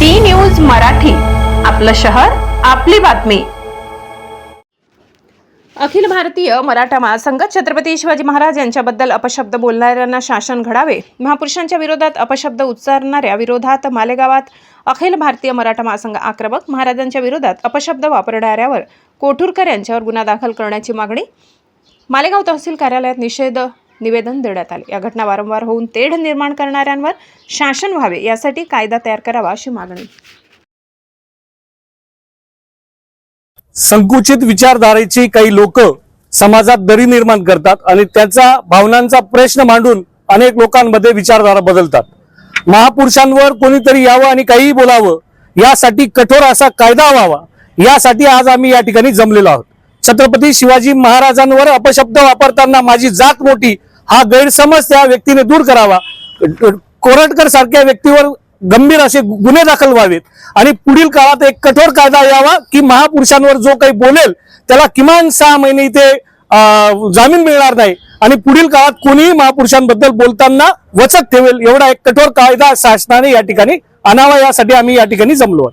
D news Marathi आपलं शहर आपली बातमी. अखिल भारतीय मराठा महासंघ छत्रपती शिवाजी महाराज यांच्याबद्दल अपशब्द बोलणाऱ्यांना शासन घडावे महापुरुषांच्या विरोधात अपशब्द उच्चारणाऱ्या विरोधात मालेगावात अखिल भारतीय मराठा महासंघ आक्रमक महाराजांच्या विरोधात अपशब्द वापरणाऱ्यावर कोठूरकर यांच्यावर गुन्हा दाखल करण्याची मागणी. मालेगाव तहसील कार्यालयात निषेध निवेदन देण्यात आले. या घटना वारंवार होऊन तेढ निर्माण करणाऱ्यांवर शासन व्हावे यासाठी कायदा तयार करावा अशी मागणी. संकुचित विचारधारेची काही लोक समाजात दरी निर्माण करतात आणि त्याचा भावनांचा प्रश्न मांडून अनेक लोकांमध्ये विचारधारा बदलतात. महापुरुषांवर कोणीतरी यावं आणि काहीही बोलावं यासाठी कठोर असा कायदा व्हावा यासाठी आज आम्ही या ठिकाणी जमलेलो आहोत. छत्रपती शिवाजी महाराजांवर अपशब्द वापरताना माझी जात मोठी हा गैरसमज त्या व्यक्तीने दूर करावा. कोरटकर सारख्या व्यक्तीवर गंभीर असे गुन्हे दाखल व्हावेत. आणि पुढील काळात एक कठोर कायदा यावा की महापुरुषांवर जो काही बोलेल त्याला किमान सहा महिने इथे जामीन मिळणार नाही. आणि पुढील काळात कोणीही महापुरुषांबद्दल बोलताना वचक ठेवेल एवढा एक कठोर कायदा शासनाने या ठिकाणी आणावा. यासाठी आम्ही या ठिकाणी जमलो आहोत.